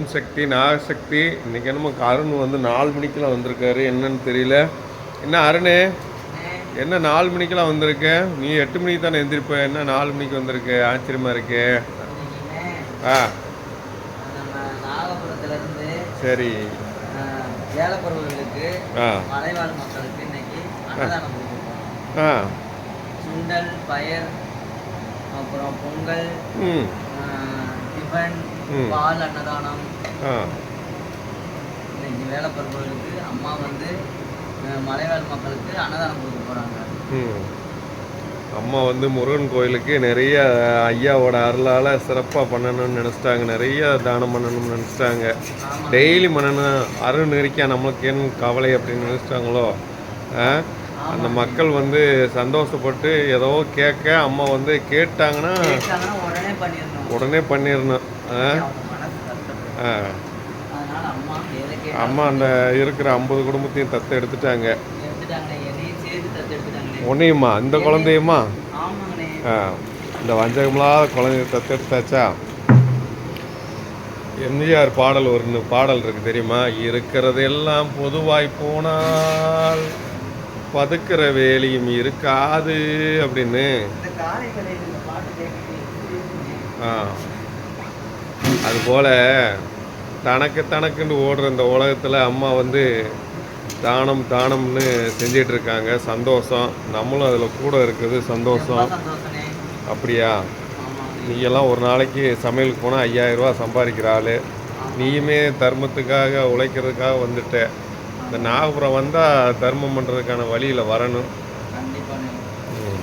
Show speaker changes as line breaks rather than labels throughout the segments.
ஓம் சக்தி நாகசக்தி இன்னைக்கு என்னமோ அருண் வந்து நாலு மணிக்கெல்லாம் வந்திருக்காரு. என்னன்னு தெரியல. என்ன அருண்? என்ன நாலு மணிக்கெல்லாம் வந்திருக்க? நீ எட்டு மணிக்கு தானே எந்திரிப்ப? என்ன நாலு மணிக்கு வந்திருக்க? ஆச்சரியமா இருக்கு. ஆ. சரி. ஆ. ஆ.
சுண்டல் பயர் அப்புறம் பொங்கல் டிஃபன். பால் அன்னதானம்.
ஆ.
இன்னைக்கு வேலைப்பருவர்களுக்கு அம்மா வந்து மலைவாழ் மக்களுக்கு அன்னதானம் கொடுக்க போறாங்க.
ம். அம்மா வந்து முருகன் கோயிலுக்கு நிறைய ஐயாவோட அருளால் சிறப்பாக பண்ணணும்னு நினச்சிட்டாங்க. நிறைய தானம் பண்ணணும்னு நினச்சிட்டாங்க. டெய்லி பண்ணணும் அருள் நெறிக்கா நம்மளுக்கு ஏன் கவலை அப்படின்னு நினச்சிட்டாங்களோ? அந்த மக்கள் வந்து சந்தோஷப்பட்டு ஏதோ கேட்க அம்மா வந்து கேட்டாங்கன்னா
கேட்டாங்கன்னா உடனே பண்ணிடணும். அம்மா
அந்த இருக்கிற ஐம்பது குடும்பத்தையும் தத்து எடுத்துட்டாங்க.
தத்து
உன்னையுமா? இந்த குழந்தையுமா? இந்த வஞ்சகமில்லாத குழந்தைய தத்தெடுத்தாச்சா எம்ஜிஆர் பாடல் ஒரு பாடல் இருக்கு தெரியுமா? இருக்கிறதெல்லாம் பொதுவாய் போனால் பதுக்கிற வேலியும் இருக்காது அப்படின்னு? ஆ. அதுபோல் தனக்கு தனக்குன்னு ஓடுற இந்த உலகத்தில் அம்மா வந்து தானம் தானம்னு செஞ்சிட்டு இருக்காங்க சந்தோஷம். நம்மளும் அதில் கூட இருக்குது. சந்தோஷம். அப்படியா?
ஆமாங்க
நீ எல்லாம் ஒரு நாளைக்கு சமையலுக்கு போனால் ஐயாயிரரூவா சம்பாதிக்கிற ஆள். நீயுமே தர்மத்துக்காக உழைக்கிறதுக்காக வந்துட்ட. இந்த நாகபுரம் வந்தால் தர்மம் பண்ணுறதுக்கான வழியில் வரணும்
கண்டிப்பாண்ணே
ம்.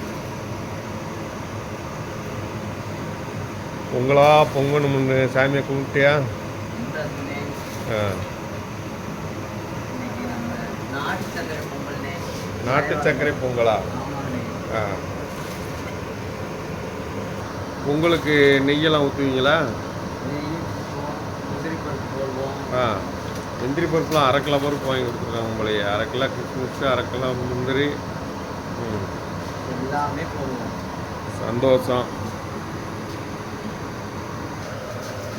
பொங்கலா பொங்கணும்னு சாமியை கும்பிட்டியா? ஆ.
நாட்டு
சர்க்கரை பொங்கலா ஆ. பொங்கலுக்கு நெய்யெல்லாம் ஊற்றுவீங்களா ஆ. முந்திரி பருப்புலாம் அரை கிலோ பருப்பு வாங்கி கொடுத்துருக்காங்க உங்களையே. அரை கிலோ கிஸ்மிஸ் அரை கிலோ முந்திரி. ம்.
எல்லாமே
சந்தோஷம்.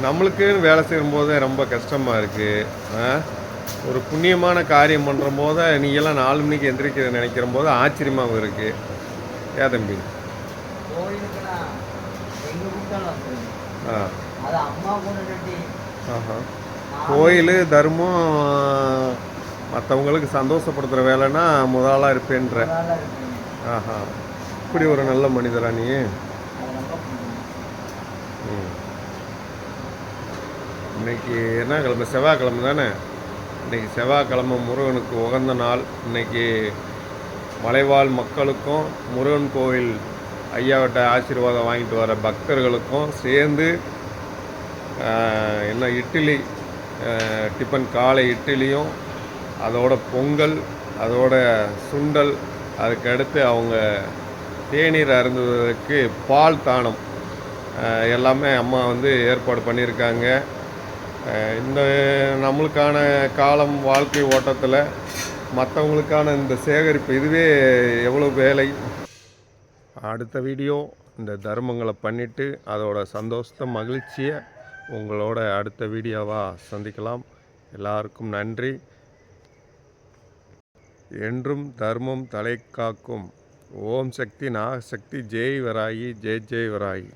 நம்மளுக்குன்னு வேலை செய்யும்போது ரொம்ப கஷ்டமாக இருக்குது ஒரு புண்ணியமான காரியம் பண்ணுற போது நீங்கள்லாம் நாலு மணிக்கு எந்திரிக்க நினைக்கிற போது ஆச்சரியமாகவும் இருக்குது ஏ தம்பி ஆ. ஆஹா. கோயில் தர்மம் மற்றவங்களுக்கு சந்தோஷப்படுத்துகிற வேலைன்னா முதலாக இருப்பேன்ற. ஆஹா. இப்படி ஒரு நல்ல மனிதரா நீ? ம். இன்னைக்கு என்ன கிழமை? செவ்வாய்க்கிழமை தானே? இன்றைக்கி செவ்வாய்க்கிழமை முருகனுக்கு உகந்த நாள். இன்னைக்கு மலைவாழ் மக்களுக்கும் முருகன் கோவில் ஐயாவிட்ட ஆசீர்வாதம் வாங்கிட்டு வர பக்தர்களுக்கும் சேர்ந்து என்ன இட்லி டிஃபன் காலை இட்லியும் அதோட பொங்கல் அதோட சுண்டல் அதுக்கு அடுத்து அவங்க தேநீர் அருந்துவதற்கு பால் தானம் எல்லாமே அம்மா வந்து ஏற்பாடு பண்ணியிருக்காங்க. இந்த நம்மளுக்கான காலம் வாழ்க்கை ஓட்டத்தில் மற்றவங்களுக்கான இந்த சேகரிப்பு இதுவே எவ்வளோ வேலை? அடுத்த வீடியோ இந்த தர்மங்களை பண்ணிவிட்டு அதோட சந்தோஷத்தை மகிழ்ச்சியை உங்களோட அடுத்த வீடியோவாக சந்திக்கலாம். எல்லாருக்கும் நன்றி. என்றும் தர்மம் தலை காக்கும். ஓம் சக்தி நாகசக்தி ஜெய் வராயி ஜெய் ஜெய் வராயி.